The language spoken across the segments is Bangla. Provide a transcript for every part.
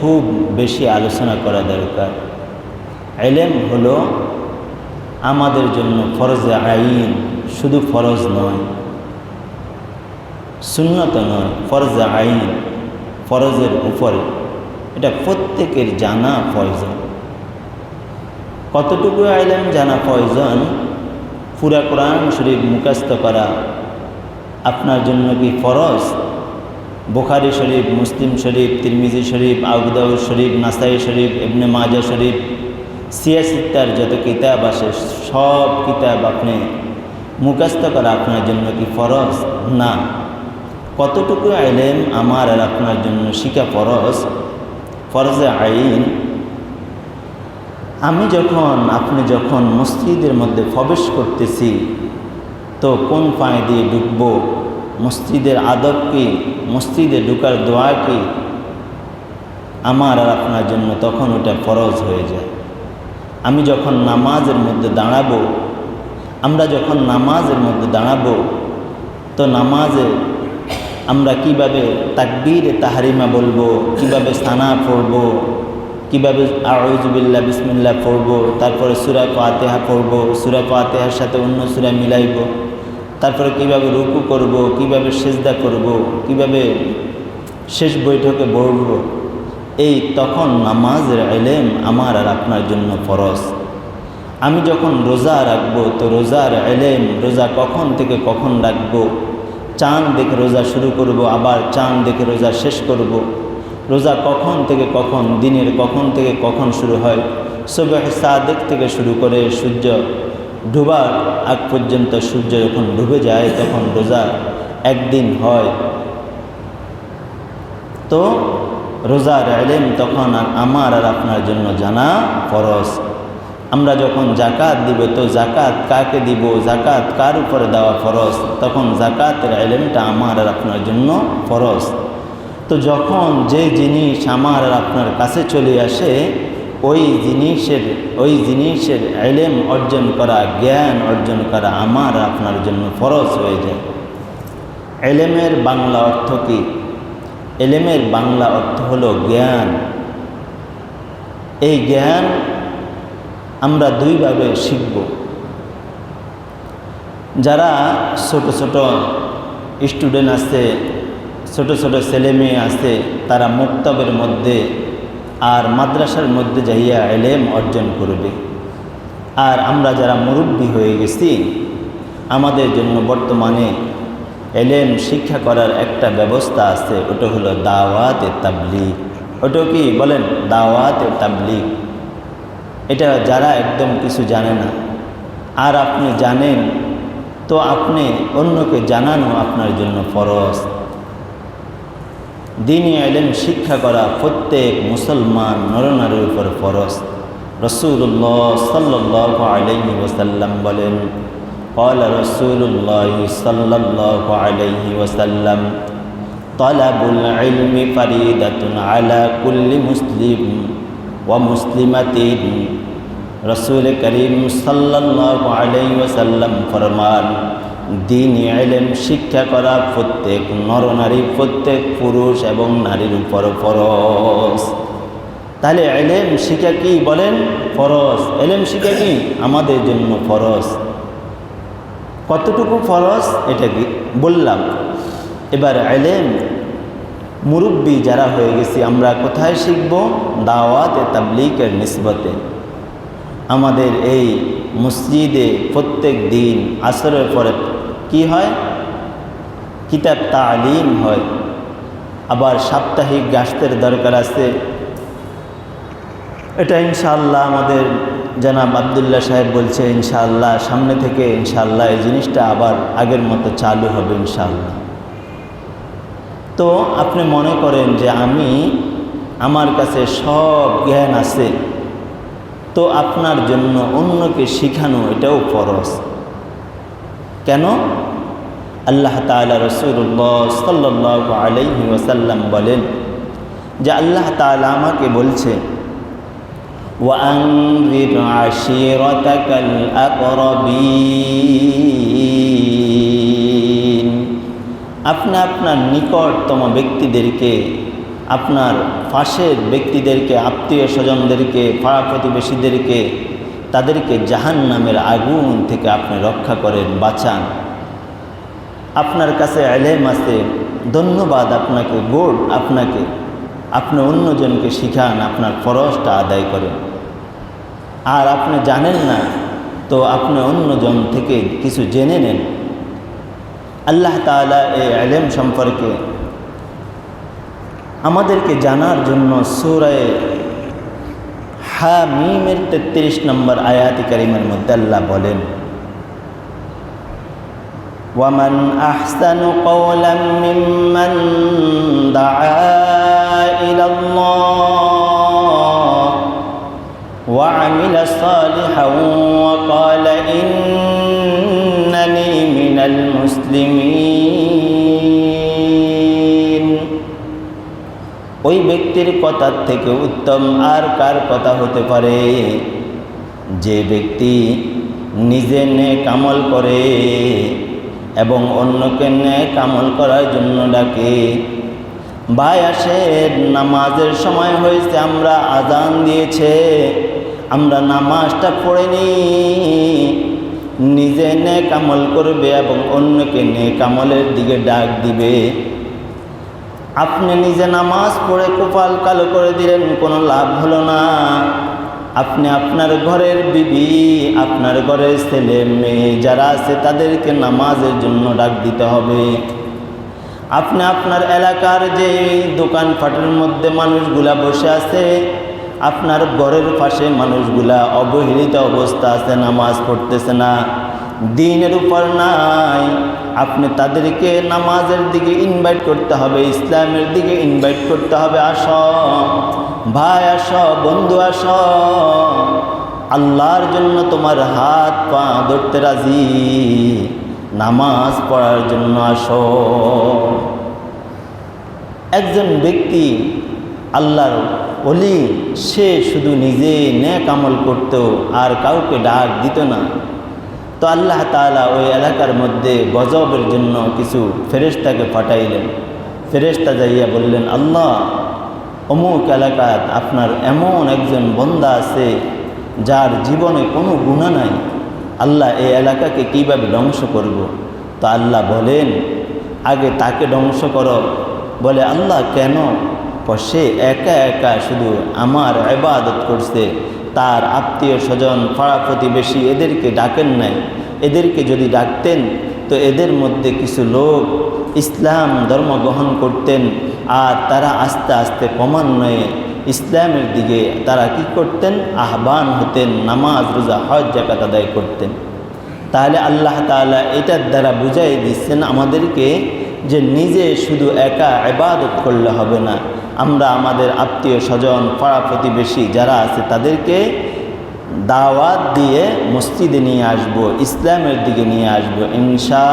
খুব বেশি আলোচনা করা দরকার। এলেম হলো আমাদের জন্য ফরজে আইন, শুধু ফরজ নয়। শূন্যত নয়, ফরজে আইন, ফরজের উপরে। এটা প্রত্যেকের জানা প্রয়োজন। কতটুকু আইলেম জানা প্রয়োজন? পুরা কোরআন শরীফ মুখস্থ করা। আপনার জন্য কি ফরজ? বোখারি শরীফ, মুসলিম শরীফ, তিরমিজি শরীফ, আবুদাউদ শরীফ, নাসাই শরীফ, ইবনে মাজা শরীফ সিয়াসিত্তার যত কিতাব আসে সব কিতাব আপনি মুখস্থ করা আপনার জন্য কি ফরজ? না। কতটুকু আইলেম আমার আর আপনার জন্য শিখা ফরজ? ফরজে আইন, আমি যখন, আপনি যখন মসজিদের মধ্যে প্রবেশ করতেছি, তো কোন পায়ে দিয়ে ঢুকবো? মসজিদের আদব কি মসজিদে ঢুকার দোয়া কি আমার আর আপনার জন্য তখন ওটা ফরজ হয়ে যায়। আমি যখন নামাজের মধ্যে দাঁড়াবো, আমরা যখন নামাজের মধ্যে দাঁড়াবো, তো নামাজে আমরা কীভাবে তাকবীর তাহারিমা বলব, কীভাবে সানা পড়ব, কীভাবে আউজুবিল্লা বিসমিল্লা পড়ব, তারপরে সুরা পাতেহা পড়ব, সুরা পাতেহার সাথে অন্য সুরা মিলাইব তারপরে কীভাবে রুকু করব, কীভাবে সেজদা করব, কীভাবে শেষ বৈঠকে বসব, এই তখন নামাজের এলেম আমার আর আপনার জন্য ফরজ। আমি যখন রোজা রাখব, তো রোজার এলেম রোজা কখন থেকে কখন রাখব? চাঁদ দেখে রোজা শুরু করব, আবার চাঁদ দেখে রোজা শেষ করব। রোজা কখন থেকে কখন, দিনের কখন থেকে কখন শুরু হয়? সবে সাদেক থেকে শুরু করে সূর্য ডুবার আগ পর্যন্ত সূর্য যখন ডুবে যায়, তখন রোজা একদিন হয়। তো রোজার এলেম তখন আর আমার আর আপনার জন্য জানা ফরজ। আমরা যখন জাকাত দিব, তো জাকাত কাকে দিব, জাকাত কার উপরে দেওয়া ফরজ? তখন জাকাতের এলেমটা আমার আর আপনার জন্য ফরজ। তো যখন যে জিনিস আমার আর আপনার কাছে চলে আসে ওই জিনিসের ওই জিনিসের এলেম অর্জন করা, জ্ঞান অর্জন করা আমার আপনার জন্য ফরজ হয়ে যায়। এলেমের বাংলা অর্থ কী? এলেমের বাংলা অর্থ হলো জ্ঞান। এই জ্ঞান আমরা দুইভাবে শিখব। যারা ছোট ছোট স্টুডেন্ট আছে, ছোট ছোট ছেলে মেয়ে আছে, তারা মুক্তবের মধ্যে আর মাদ্রাসার মধ্যে যাইয়া এলেম অর্জন করবে। আর আমরা যারা মুরব্বী হয়ে গেছি, আমাদের জন্য বর্তমানে এলেম শিক্ষা করার একটা ব্যবস্থা আছে, ওটা হলো দাওয়াত এ তাবলিগ। ওটা কি বলেন? দাওয়াত এ তাবলিগ। এটা যারা একদম কিছু জানে না, আর আপনি জানেন, তো আপনি অন্যকে জানানো আপনার জন্য ফরজ। দিনই এলেম শিক্ষা করা প্রত্যেক মুসলমান নরনারীর উপর ফরজ রসুল্লাহ সাল্লাহ আলহি ওসাল্লাম বলেন قال رسول الله صلى الله عليه وسلم طلب العلم فريدة على كل مسلم ومسلمة রসুল করিম সাল্লাহ আলাই ওসাল্লাম ফরমান দিন এলেম শিক্ষা করা প্রত্যেক নরনারী প্রত্যেক পুরুষ এবং নারীর উপর ফরজ। তাহলে এলেম শিক্ষা কি বলেন? ফরজ। এলেম শিক্ষা কি? আমাদের জন্য ফরজ। কতটুকু ফরজ? এটা কি? বললাম। এবার এলেম মুরব্বী যারা হয়ে গেছি, আমরা কোথায় শিখব? দাওয়াত এ তাবলিকের নিসবতে। আমাদের এই মসজিদে প্রত্যেক দিন আসরের পরে কি হয়? কিতাব তালিম হয়। আবার সাপ্তাহিক গাছের দরকার আছে। এটা ইনশাআল্লাহ আমাদের জনাব আবদুল্লাহ সাহেব বলছে, ইনশাআল্লাহ সামনে থেকে ইনশাআল্লাহ এই জিনিসটা আবার আগের মতো চালু হবে ইনশাআল্লাহ। তো আপনি মনে করেন যে আমি আমার কাছে সব জ্ঞান আছে, তো আপনার জন্য অন্যকে শিখানো এটাও ফরজ। কেন আল্লাহ তালা রসুল্লাহ সাল্লাহ আলাইহি ওসাল্লাম বলেন যে আল্লাহ তালা আমাকে বলছে وأنذر عشيرتك الأقربين আপনি আপনার নিকটতম ব্যক্তিদেরকে আপনার পাশের ব্যক্তিদেরকে আত্মীয় স্বজনদেরকে পাড়া প্রতিবেশীদেরকে তাদেরকে জাহান নামের আগুন থেকে আপনি রক্ষা করেন, বাঁচান। আপনার কাছে এলেম আছে, ধন্যবাদ আপনাকে, গোড আপনাকে। আপনি অন্যজনকে শিখান, আপনার ফরজটা আদায় করেন। আর আপনি জানেন না, তো আপনি অন্যজন থেকে কিছু জেনে নেন। আল্লাহ তালা এই আলেম সম্পর্কে আমাদেরকে জানার জন্য সুরায় হা মিমের তেত্রিশ নম্বর আয়াতি কারিমের মধ্যে আল্লাহ বলেন ومن أحسن قولا ممن دعا إلى الله وعمل صالحا وقال إنني من المسلمين ওই ব্যক্তির কথার থেকে উত্তম আর কার কথা হতে পারে? যে ব্যক্তি নিজে নে কামল করে এবং অন্যকে নে কামল করার জন্য ডাকে। ভাই আসে নামাজের সময় হয়েছে, আমরা আজান দিয়েছে, আমরা নামাজটা পড়েনি নিজে নে কামল করবে এবং অন্যকে নে কামলের দিকে ডাক দিবে। আপনি নিজে নামাজ পড়ে কপাল কালো করে দিলেন, কোনো লাভ হলো না। আপনি আপনার ঘরের বিবি, আপনার ঘরের ছেলে মেয়ে যারা আছে, তাদেরকে নামাজের জন্য ডাক দিতে হবে। আপনি আপনার এলাকার যে দোকানপাটের মধ্যে মানুষগুলা বসে আছে, আপনার ঘরের পাশে মানুষগুলা অবহেলিত অবস্থা আছে, নামাজ পড়তেছে না। দিনের উপর নাই। আপনি তাদেরকে নামাজের দিকে ইনভাইট করতে হবে, ইসলামের দিকে ইনভাইট করতে হবে, আস। ভাই, আস, বন্ধু, আস। আল্লাহর জন্য তোমার হাত, পা ধরতে রাজি। নামাজ পড়ার জন্য আসো। একজন ব্যক্তি আল্লাহর অলি সে শুধু নিজে ন্যাক আমল করত, আর কাউকে ডাক দিত না। তো আল্লাহ তালা ওই এলাকার মধ্যে গজবের জন্য কিছু ফেরেস্তাকে পাঠাইলেন। ফেরেস্তা যাইয়া বললেন, আল্লাহ, অমুক এলাকাত আপনার এমন একজন বন্দা আছে যার জীবনে কোনো গুণা নাই। আল্লাহ এই এলাকাকে কীভাবে ধ্বংস করব। তো আল্লাহ বলেন, আগে তাকে ধ্বংস করো। বলে, আল্লাহ কেন? সে একা একা শুধু আমার এবাদত করছে। তার আত্মীয় স্বজন, পাড়া প্রতিবেশী এদেরকে ডাকেন নাই। এদেরকে যদি ডাকতেন, তো এদের মধ্যে কিছু লোক ইসলাম ধর্ম গ্রহণ করতেন আর তারা আস্তে আস্তে ক্রমান্বয়ে ইসলামের দিকে তারা কি করতেন? আহ্বান হতেন, নামাজ, রোজা, হজ জাকাত আদায় করতেন। তাহলে আল্লাহ তালা এটার দ্বারা বুঝাই দিচ্ছেন আমাদেরকে যে নিজে শুধু একা এবাদত করলে হবে না। আমরা আমাদের আত্মীয় স্বজন, পাড়া প্রতিবেশী যারা আছে, তাদেরকে দাওয়াত দিয়ে মসজিদে নিয়ে আসব, ইসলামের দিকে নিয়ে আসব ইনশা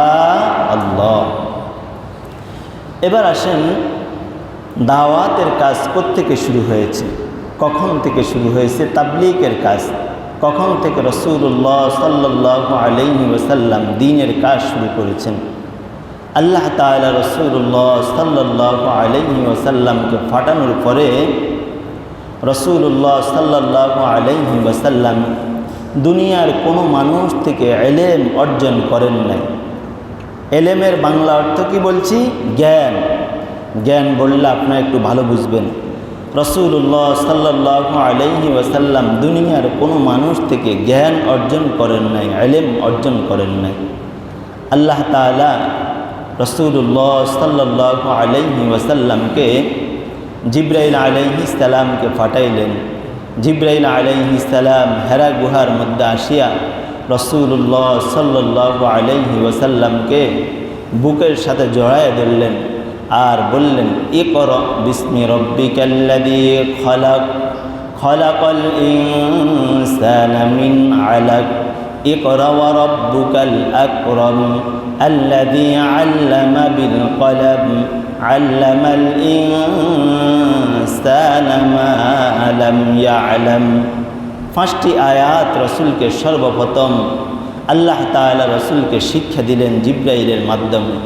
আল্লাহ এবার আসেন, দাওয়াতের কাজ থেকে শুরু হয়েছে? কখন থেকে শুরু হয়েছে? তাবলিকের কাজ। কখন থেকে রসুল্লাহ সাল্লাহ আলহি ওসাল্লাম দিনের কাজ শুরু করেছেন? আল্লাহ তালা রসুল্লাহ সাল্লাহ আলহি ওসাল্লামকে ফাটানোর পরে রসুল্লাহ সাল্লাহ আলহি ওসাল্লাম দুনিয়ার কোনো মানুষ থেকে এলেম অর্জন করেন নাই। এলেমের বাংলা অর্থ কি বলছি? জ্ঞান। জ্ঞান বললে আপনারা একটু ভালো বুঝবেন। রসুল্লাহ সাল্লাহ আলহি ওসাল্লাম দুনিয়ার কোনো মানুষ থেকে জ্ঞান অর্জন করেন নাই, এলেম অর্জন করেন নাই। আল্লাহ তালা রসুল্লাহ সাল্লাহ আলহি ওসাল্লামকে জিব্রাইল আলহি সালামকে ফাটাইলেন জিব্রাইল আলহি সালাম হেরা গুহার মধ্যে আসিয়া রসুল্লাহ সাল্লাহ আলহি ওসাল্লামকে বুকের সাথে জড়ায় ধরলেন আর বললেন এ কর বিস্মি রব্বিকাল্লাদি খলাক, খলাকল ইনসান মিন আলাক। اقرأ وربك الأكرم الذي علم بالقلم علم الإنسان ما لم يعلم পাঁচটি আয়াত রসুলকে সর্বপ্রথম আল্লাহ তালা রসুলকে শিক্ষা দিলেন জিব্রাইলের মাধ্যমে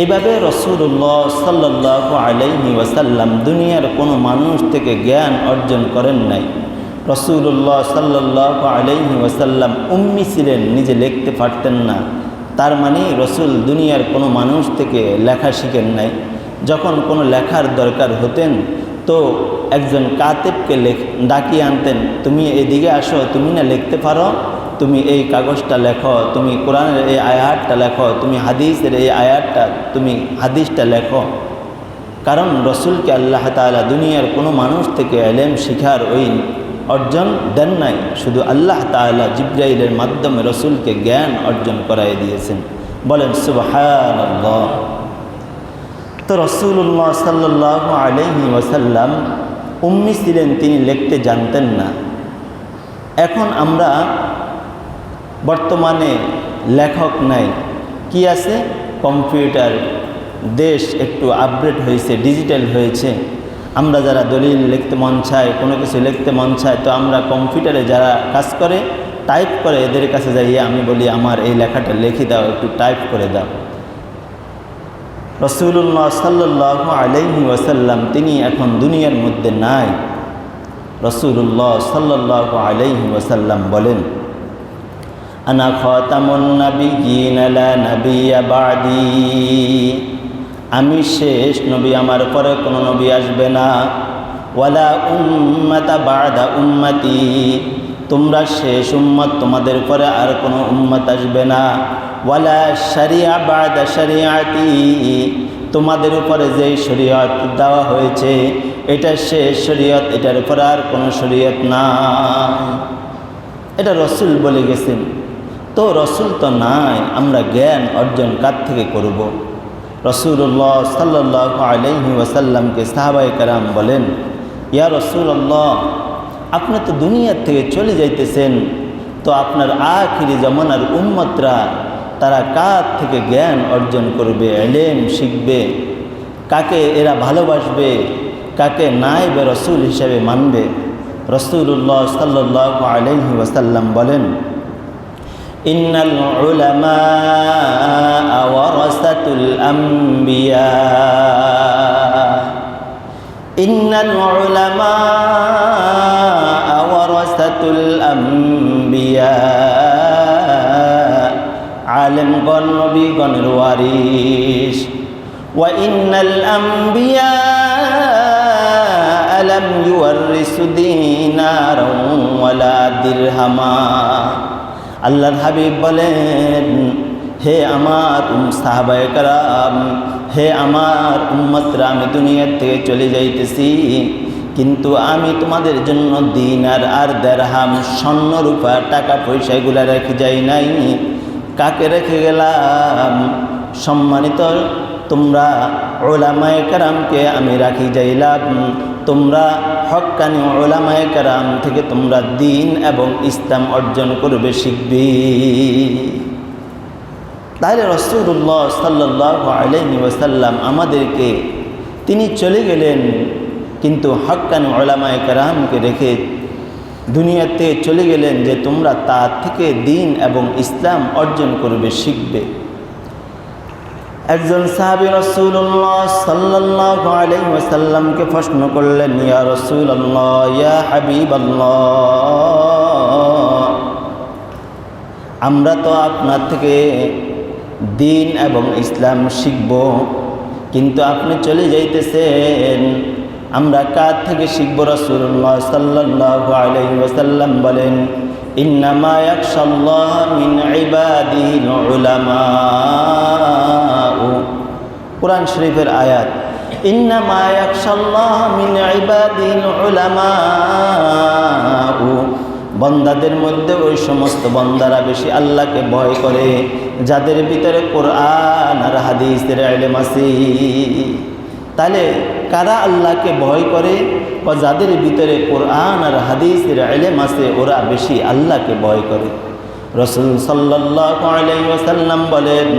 এইভাবে রসুল্লাহ সাল্লাহ আলাইহি ওয়াসাল্লাম দুনিয়ার কোনো মানুষ থেকে জ্ঞান অর্জন করেন নাই রসুল্লাহ সাল্লাহ আলাইহি ওয়াসাল্লাম উম্মি ছিলেন, নিজে লিখতে পারতেন না। তার মানে রসুল দুনিয়ার কোনো মানুষ থেকে লেখা শিখেন নাই। যখন কোনো লেখার দরকার হতেন, তো একজন কাতেবকে লেখ, ডাকিয়ে আনতেন, তুমি এদিকে আসো, তুমি না লিখতে পারো? তুমি এই কাগজটা লেখো, তুমি কোরআনের এই আয়াতটা লেখো, তুমি হাদিসের এই আয়াতটা, তুমি হাদিসটা লেখো। কারণ রসুলকে আল্লাহ তালা দুনিয়ার কোনো মানুষ থেকে এলেম শিখার ওই অর্জন দেন নাই। শুধু আল্লাহ তালা জিব্রাইলের মাধ্যমে রসুলকে জ্ঞান অর্জন করাই দিয়েছেন। বলেন সুবহান তো রসুল্লাহ সাল্লাহ আলহি ওয়াসাল্লাম উম্মি ছিলেন, তিনি লিখতে জানতেন না। এখন আমরা বর্তমানে লেখক নাই। কি আছে? কম্পিউটার। দেশ একটু আপডেট হয়েছে ডিজিটাল হয়েছে। আমরা যারা দলিল লিখতে মন চায়, কোনো কিছু লিখতে মন চায়, তো আমরা কম্পিউটারে যারা কাজ করে, টাইপ করে এদের কাছে যাইয়ে আমি বলি, আমার এই লেখাটা লিখে দাও, একটু টাইপ করে দাও। রসুল্লাহ সাল্লাহ আলহি ওয়াসাল্লাম, তিনি এখন দুনিয়ার মধ্যে নাই। রসুল্লাহ সাল্লাহ আলহি ওয়াসাল্লাম বলেন, আনা খতামুন নবীন লা নবিয়া বাদি। আমি শেষ নবী, আমার পরে কোনো নবী আসবে না। ওয়ালা উম্মাতা বাদা উম্মতি, তোমরা শেষ উম্মত তোমাদের পরে আর কোনো উম্মত আসবে না। ওয়ালা শরিয়া বাদা শরিয়াতি, তোমাদের উপরে যেই শরীয়ত দেওয়া হয়েছে, এটা শেষ শরীয়ত, এটার উপরে আর কোনো শরীয়ত না এটা রসুল বলে গেছেন। তো রসুল তো নাই, আমরা জ্ঞান অর্জন কার থেকে করব। রসুল্লাহ সাল্লাহ আলহি ওয়াসাল্লামকে সাহাবাই কারাম বলেন, ইয়া রসুল্লাহ আপনি তো দুনিয়ার থেকে চলে যাইতেছেন, তো আপনার আখিরি জমানার উম্মতরা তারা কার থেকে জ্ঞান অর্জন করবে, এলেম শিখবে? কাকে এরা ভালোবাসবে? কাকে নাইবে রসুল হিসাবে মানবে? রসুল্লাহ সাল্লাহ আলহি ওয়াসাল্লাম বলেন إن العلماء ورثة الأنبياء إن العلماء ورثة الأنبياء عالمগণ নবীগণের ওয়ারিশ وإن الأنبياء لم يورثوا دينارا ولا درهما আল্লাহর হাবিব বলেন, হে আমার সাহাবায় কারাম, হে আমার উম্মতরা, আমি দুনিয়ার থেকে চলে যাইতেছি। কিন্তু আমি তোমাদের জন্য দিন আর আর দেড়হাম স্বর্ণ রূপা টাকা পয়সা এগুলা রেখে যাই নাই। কাকে রেখে গেলাম? সম্মানিত তোমরা ওলামায় কারামকে আমি রাখি যাইলাম। তোমরা হকানি ওলামায় কারাম থেকে তোমরা দিন এবং ইসলাম অর্জন করবে শিখবি। তাহলে রসুল্লাহ সাল্লাহ আলহি ওসাল্লাম আমাদেরকে, তিনি চলে গেলেন, কিন্তু হকানি ওলামায় কারামকে রেখে দুনিয়াতে চলে গেলেন যে তোমরা তার থেকে দিন এবং ইসলাম অর্জন করবে, শিখবে। একজন সাহাবি রসুল্লাহ সাল্লাহ আলাইসাল্লামকে প্রশ্ন করলেন, ইয়া রসুল্লাহ ইয়া হাবিব আমরা তো আপনার থেকে দিন এবং ইসলাম শিখব, কিন্তু আপনি চলে যাইতেছেন। আমরা কার থেকে শিখব? রসুল্লাহ সাল্লাহ আলাইসাল্লাম বলেন, ইন্নামা ইয়াকশাল্লাহ মিন ইবাদিল উলামা। কোরআন শরীফের আয়াত মিন ইবাদিল উলামা বন্দাদের মধ্যে ওই সমস্ত বন্দারা বেশি আল্লাহকে ভয় করে, যাদের ভিতরে কোরআন আর হাদিসের আছে। তাহলে কারা আল্লাহকে ভয় করে? বা যাদের ভিতরে কোরআন আর হাদিসের এলেম আছে, ওরা বেশি আল্লাহকে ভয় করে। রসুল সাল্লাহ আলাইসাল্লাম বলেন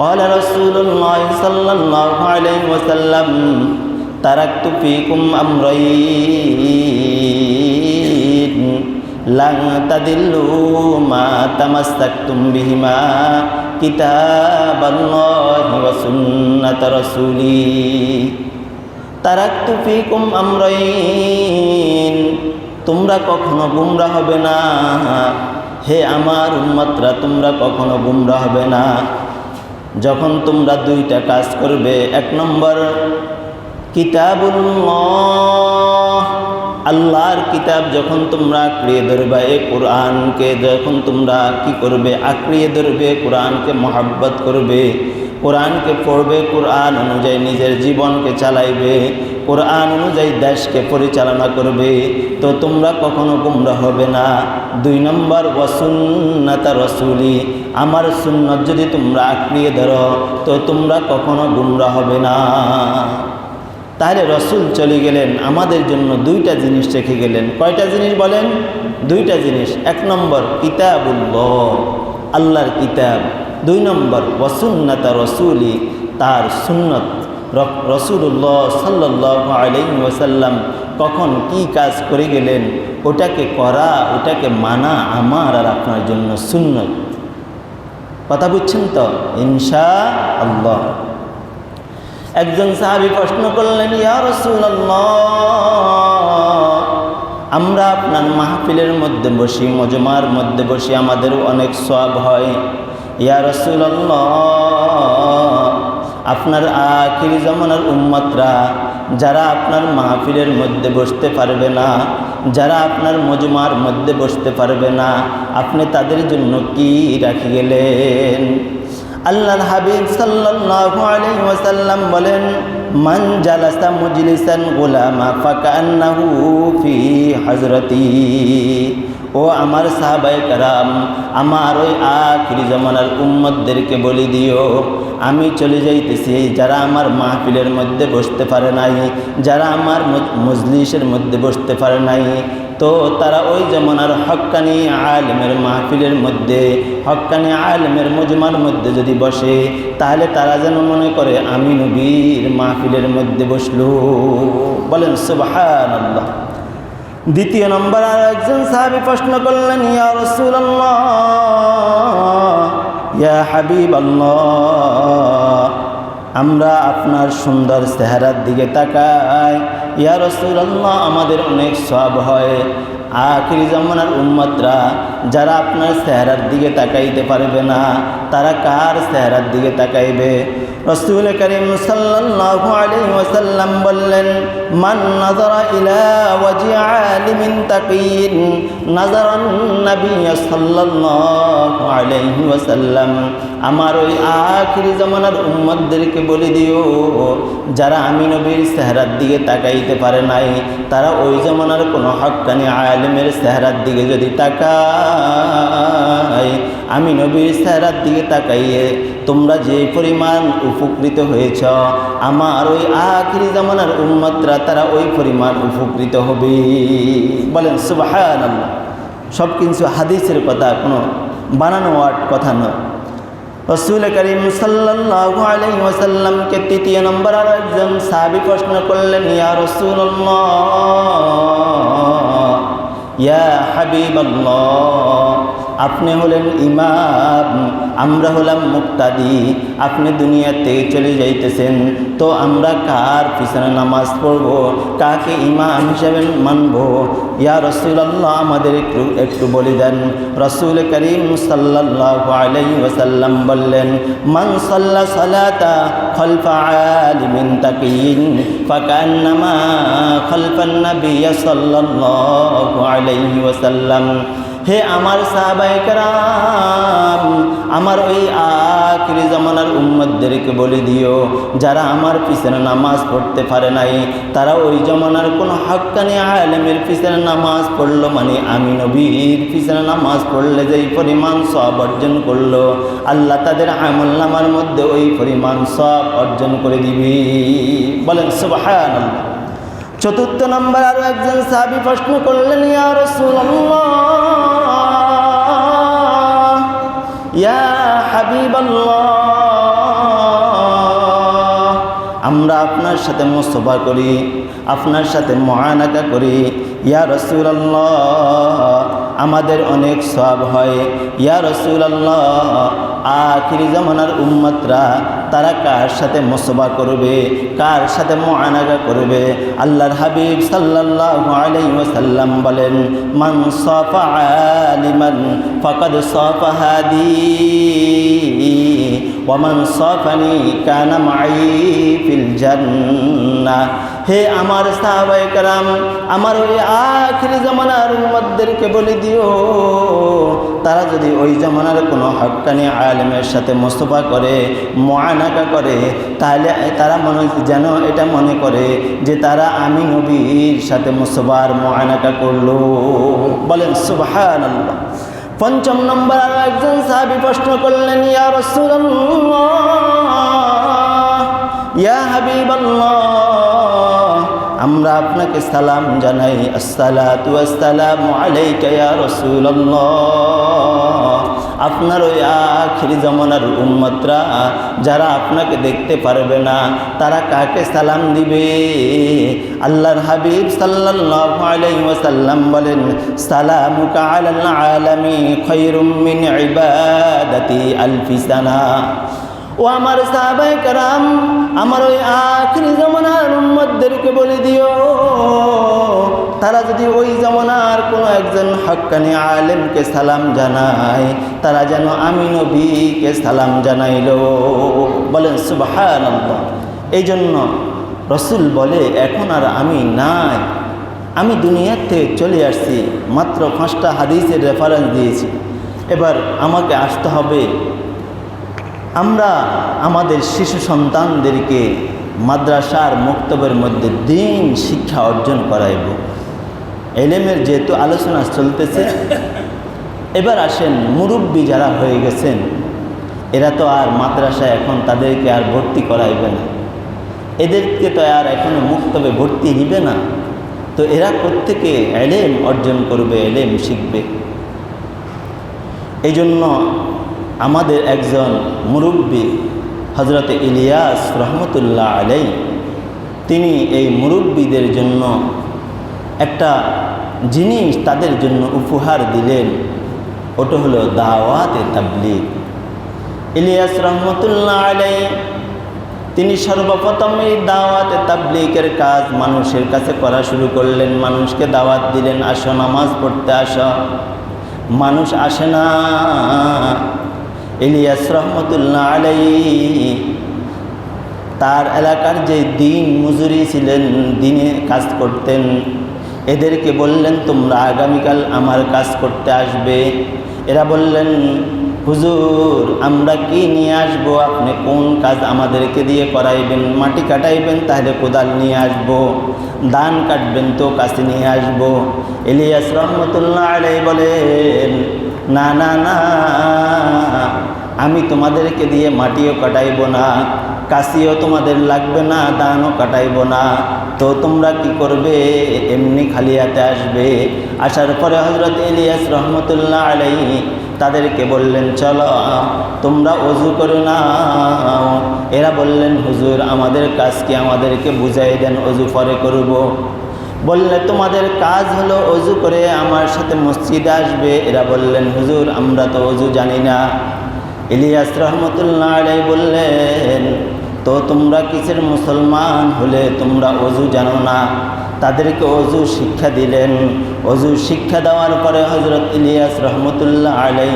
قال رسول الله صلى الله عليه وسلم تركت فيكم أمرين لن تدلوا ما تمسكتم بهما كتاب الله وسنة رسولي تركت فيكم أمرين তোমরা কখনো গুমরা হবে না হে আমার উম্মতরা তোমরা কখনো গুমরা হবে না যখন তোমরা দুইটা কাজ করবে, এক নম্বর, কিতাবুল্লাহ। আল্লাহর কিতাব যখন তোমরা আঁকড়িয়ে ধরবে, এ কোরআনকে যখন তোমরা কি করবে, আঁকড়িয়ে ধরবে, কোরআনকে মহাব্বত করবে, কোরআনকে পড়বে, কোরআন অনুযায়ী নিজের জীবনকে চালাইবে, কোরআন অনুযায়ী দেশকে পরিচালনা করবে, তো তোমরা কখনো গুমরা হবে না। দুই নম্বর ওয়াসুন্নাতা রসুলি। আমার সুন্নত যদি তোমরা আঁকড়িয়ে ধরো, তো তোমরা কখনো গুমরা হবে না। তাহলে রসুল চলে গেলেন, আমাদের জন্য দুইটা জিনিস রেখে গেলেন। কয়টা জিনিস বলেন? দুইটা জিনিস। এক নম্বর, কিতাবুল্লাহ, আল্লাহর কিতাব। দুই নম্বর ওয়াসুন্নাতা রসুলি, তার সুন্নত। রসুল্লাহ সাল্লাহ আলাই ওয়াসাল্লাম কখন কি কাজ করে গেলেন? ওটাকে করা, ওটাকে মানা আমার আর আপনার জন্য সুন্নত। কথা বুঝছেন তো? ইনশা আল্লাহ। একজন সাহাবি প্রশ্ন করলেন আমরা আপনার মাহফিলের মধ্যে বসি, মজমার মধ্যে বসি, আমাদের অনেক সব হয়। ইয়া রসুল্লাহ আপনার আখিরি জমানার উম্মতরা, যারা আপনার মাহফিলের মধ্যে বসতে পারবে না যারা আপনার মজমার মধ্যে বসতে পারবে না, আপনি তাদের জন্য কি রাখি গেলেন? আল্লাহর হাবিব আলাইহি ওয়াসাল্লাম বলেন, মান জালাসা মুজলিসান গোলামা ফাকান্নাহু ফি হযরতি। ও আমার সাহাবাই কারাম, আমার ওই আখিরি জমানার উম্মদদেরকে বলি দিও। আমি চলে যাইতেছি, যারা আমার মাহফিলের মধ্যে বসতে পারে নাই, যারা আমার মজলিসের মধ্যে বসতে পারে নাই, তো তারা ওই জমানার হক্কানি আলমের মাহফিলের মধ্যে, হক্কানি আলমের মজমার মধ্যে যদি বসে, তাহলে তারা যেন মনে করে আমি নবীর মাহফিলের মধ্যে বসল। বলেন আল্লাহ দ্বিতীয় নম্বর আর একজন সাহাবি প্রশ্ন করলেন, ইয়া রসুল ইয়া হাবিব আমরা আপনার সুন্দর চেহারার দিকে তাকাই। ইয়া রসুল আমাদের অনেক সব হয়। আখিরি জামানার উম্মতরা যারা আপনার চেহারার দিকে তাকাইতে পারবে না, তারা কার চেহারার দিকে তাকাইবে? রসুল করিম ওয়াসাল্লাম বললেন, মান নাযারা ইলা আলিমিন আমার ওই আখিরি জামানার উম্মতদেরকে বলে দিও, যারা আমি নবীর চেহারার দিকে তাকাইতে পারে নাই, তারা ওই জামানার কোনো হক্কানি আলেমের চেহারার দিকে যদি তাকায়, আমি নবীর চেহারার দিকে তাকাইয়ে তোমরা যে পরিমাণ উপকৃত হয়েছ, আমার ওই আখিরি জামানার উম্মতরা তারা ওই পরিমাণ উপকৃত হবে। বলেন সুবাহ সব কিছু হাদিসের কথা, কোনো বানানো ওয়ার্ড কথা নয়। রসুল করিম ওয়াসাল্লামকে তৃতীয় নম্বর আর একজন সাহাবী প্রশ্ন করলেন, ইয়া রাসূলুল্লাহ, ইয়া হাবিবাল্লাহ আপনি হলেন ইমাম, আমরা হলাম মুক্তাদি, আপনি দুনিয়াতে চলে যাইতেছেন, তো আমরা কার পিছনে নামাজ পড়ব? কাকে ইমাম হিসাবে মানব? ইয়া রসুল্লাহ আমাদের একটু একটু বলে দেন। রসুল করিম সাল্লাহ আলাই ওসাল্লাম বললেন, মান সাল্লা সালাতা খলফা আলিমিন তাকিন ফাকান্নামা খলফান নবিয়া সাল্লাল্লাহু আলাইহি ওয়াসাল্লাম। হে আমার সাহাবাইকরাম আমার ওই আখিরি জামানার উম্মতদেরকে বলে দিও, যারা আমার পিছনে নামাজ পড়তে পারে নাই, তারা ওই জমানার কোনো হাক্কানি আলেমের পিছনে নামাজ পড়ল মানে আমি নবীর পিছনে নামাজ পড়লে যেই পরিমাণ সব অর্জন করল, আল্লাহ তাদের আমল নামার মধ্যে ওই পরিমাণ সব অর্জন করে দিবি। বলেন সুবাহান আল্লাহ চতুর্থ নম্বর আরও একজন সাহাবি প্রশ্ন করলেন, ইয়া রাসূলুল্লাহ ইয়া আমরা আপনার সাথে মোস্তফা করি আপনার সাথে মহানাকা করি ইয়া রসুলাল্লাহ, আমাদের অনেক সব হয়। ইয়া রসুলাল্লাহ, আখিরি জমানার উম্মতরা তারা কার সাথে মোসবা করবে, কার সাথে মোয়ানাগা করবে? আল্লাহর হাবিব সাল্লাল্লাহু আলাইহি ওয়াসাল্লাম বলেন, মান সাফা ফাকাদ সাফা হাদি ওয়ামান কানা ফিল জান্নাহ। হে আমার সাহাবায়ে কারাম আমার ওই আখিরি জামানার উম্মতদেরকে বলে দিও। তারা যদি ওই জামানার কোনো হক্কানি আলেমের সাথে মোস্তফা করে মোয়ানাকা করে, তাহলে তারা মনে যেন এটা মনে করে যে তারা আমি নবীর সাথে মোস্তফার মোয়ানাকা করল। বলেন সুবাহান পঞ্চম নম্বর আরও একজন সাহাবি প্রশ্ন করলেন, ইয়া রসুল্লাহ ইয়া হাবিবাল্লাহ আমরা আপনাকে সালাম জানাই। আসসালাতু আপনার ওই আখিরি জামানার উম্মতরা, যারা আপনাকে দেখতে পারবে না, তারা কাকে সালাম দিবে? আল্লাহর হাবিব ওয়াসাল্লাম বলেন, সালামুকা আলাল আলামি খায়রুম ও আমার সাহাবাই কারাম, আমার ওই আখরি জমানার উম্মতদেরকে বলে দিও। তারা যদি ওই জমানার কোনো একজন হক্কানি আলেমকে সালাম জানায়, তারা যেন আমি নবীকে সালাম জানাইল। বলেন সুবাহান এই জন্য রসুল বলে, এখন আর আমি নাই। আমি দুনিয়ার থেকে চলে আসছি, মাত্র পাঁচটা হাদিসের রেফারেন্স দিয়েছি। এবার আমাকে আসতে হবে আমরা আমাদের শিশু সন্তানদেরকে মাদ্রাসার মুক্তবের মধ্যে দিন শিক্ষা অর্জন করাইব। এলেমের যেহেতু আলোচনা চলতেছে, এবার আসেন মুরব্বী যারা হয়ে গেছেন, এরা তো আর মাদ্রাসায় এখন তাদেরকে আর ভর্তি করাইবে না। এদেরকে তো আর এখনও মুক্তবে ভর্তি নিবে না। তো এরা প্রত্যেকে এলেম অর্জন করবে, এলেম শিখবে। এই জন্য আমাদের একজন মুরব্বী হজরত ইলিয়াস রহমতুল্লাহ আলাই তিনি এই মুরব্বীদের জন্য একটা জিনিস তাদের জন্য উপহার দিলেন। ওটা হলো দাওয়াতে তাবলিগ। ইলিয়াস রহমতুল্লাহ আলাই তিনি সর্বপ্রথম এই দাওয়াতে তাবলিকের কাজ মানুষের কাছে করা শুরু করলেন। মানুষকে দাওয়াত দিলেন, আসো, নামাজ পড়তে আসো। মানুষ আসে না। ইলিয়াস রহমতুল্লাহ আলাই তার এলাকার যে দিন মজুরি ছিলেন, দিনে কাজ করতেন। এদেরকে বললেন, তোমরা আগামীকাল আমার কাজ করতে আসবে। এরা বললেন, হুজুর, আমরা কি নিয়ে আসব? আপনি কোন কাজ আমাদেরকে দিয়ে করাইবেন? মাটি কাটাইবেন, তাহলে কোদাল নিয়ে আসব। ধান কাটবেন, তো কাছে নিয়ে আসব। ইলিয়াস রহমতুল্লাহ আলাই বলেন না না না, আমি তোমাদেরকে দিয়ে মাটিও কাটাইব না, কাশিও তোমাদের লাগবে না, দানও কাটাইব না। তো তোমরা কি করবে? এমনি খালি হাতে আসবে। আসার পরে হজরত ইলিয়াস রহমতুল্লাহ আলাই তাদেরকে বললেন, চলো, তোমরা অজু করো না এরা বললেন, হুজুর, আমাদের কাজ কি? আমাদেরকে বুঝাই দেন অজু পরে করব। বললে, তোমাদের কাজ হলো অজু করে আমার সাথে মসজিদে আসবে। এরা বললেন, হুজুর, আমরা তো অজু জানি না। ইলিয়াস রহমতুল্লাহ আলাই বললেন, তো তোমরা কিসের মুসলমান হলে তোমরা অজু জানো না? তাদেরকে অজু শিক্ষা দিলেন। অজু শিক্ষা দেওয়ার পরে হজরত ইলিয়াস রহমতুল্লাহ আলাই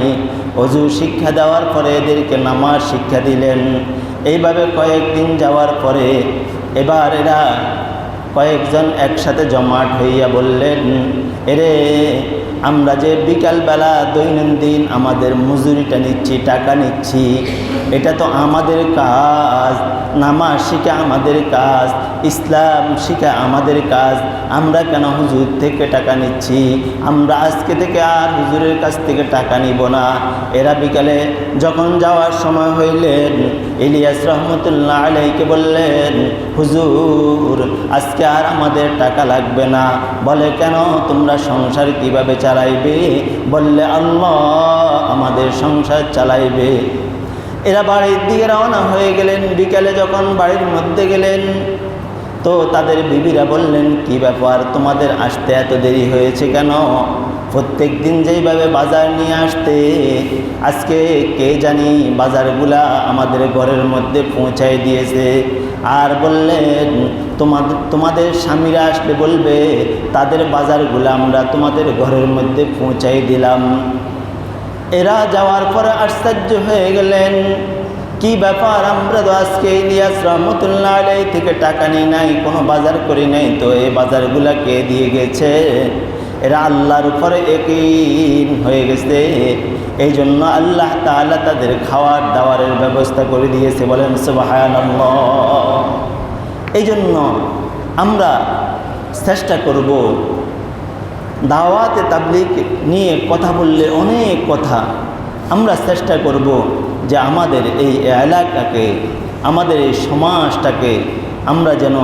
অজু শিক্ষা দেওয়ার পরে এদেরকে নামাজ শিক্ষা দিলেন। এইভাবে কয়েকদিন যাওয়ার পরে এবার এরা কয়েকজন একসাথে জমাট হইয়া বললেন, এরে, আমরা যে বিকালবেলা দৈনন্দিন আমাদের মজুরিটা নিচ্ছি, টাকা নিচ্ছি এটা তো আমাদের কাজ। নামাজ শিখে আমাদের কাজ, ইসলাম শিখে আমাদের কাজ। আমরা কেন হুজুর থেকে টাকা নিচ্ছি? আমরা আজকে থেকে আর হুজুরের কাছ থেকে টাকা নিব না। এরা বিকালে যখন যাওয়ার সময় হইলেন, ইলিয়াস রহমতুল্লাহ আলাইকে বললেন, হুজুর, আজকে আর আমাদের টাকা লাগবে না। বলে, কেন তোমরা সংসার কীভাবে চালাইবে? বললে, আল্লাহ আমাদের সংসার চালাইবে। এরা বাড়ির দিকে রওনা হয়ে গেলেন। বিকালে যখন বাড়ির মধ্যে গেলেন, তো তাদের বিবিরা বললেন, কি ব্যাপার, তোমাদের আসতে এত দেরি হয়েছে কেন? প্রত্যেক দিন যেইভাবে বাজার নিয়ে আসতে, আজকে কে জানি বাজারগুলা আমাদের ঘরের মধ্যে পৌঁছায় দিয়েছে। আর বললেন তোমাদের তোমাদের স্বামীরা আসলে বলবে, তাদের বাজারগুলো আমরা তোমাদের ঘরের মধ্যে পৌঁছাই দিলাম। এরা যাওয়ার পরে আশ্চর্য হয়ে গেলেন। কি ব্যাপার, আমরা তো আজকে ইলিয়াস রহমতুল্লাহ আলাই থেকে টাকা নিই নাই, কোনো বাজার করি নাই, তো এই বাজারগুলা কে দিয়ে গেছে? এরা আল্লাহর উপরে একই হয়ে গেছে। এই জন্য আল্লাহ তাআলা তাদের খাওয়ার দাওয়ারের ব্যবস্থা করে দিয়েছে, বলেন সুবহানাল্লাহ। এই জন্য আমরা চেষ্টা করব দাওয়াতে তাবলিক নিয়ে কথা বললে অনেক কথা। আমরা চেষ্টা করব যে আমাদের এই এলাকাকে, আমাদের এই সমাজটাকে আমরা যেন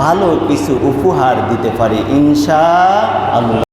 ভালো কিছু উপহার দিতে পারি, ইনশা আল্লাহ।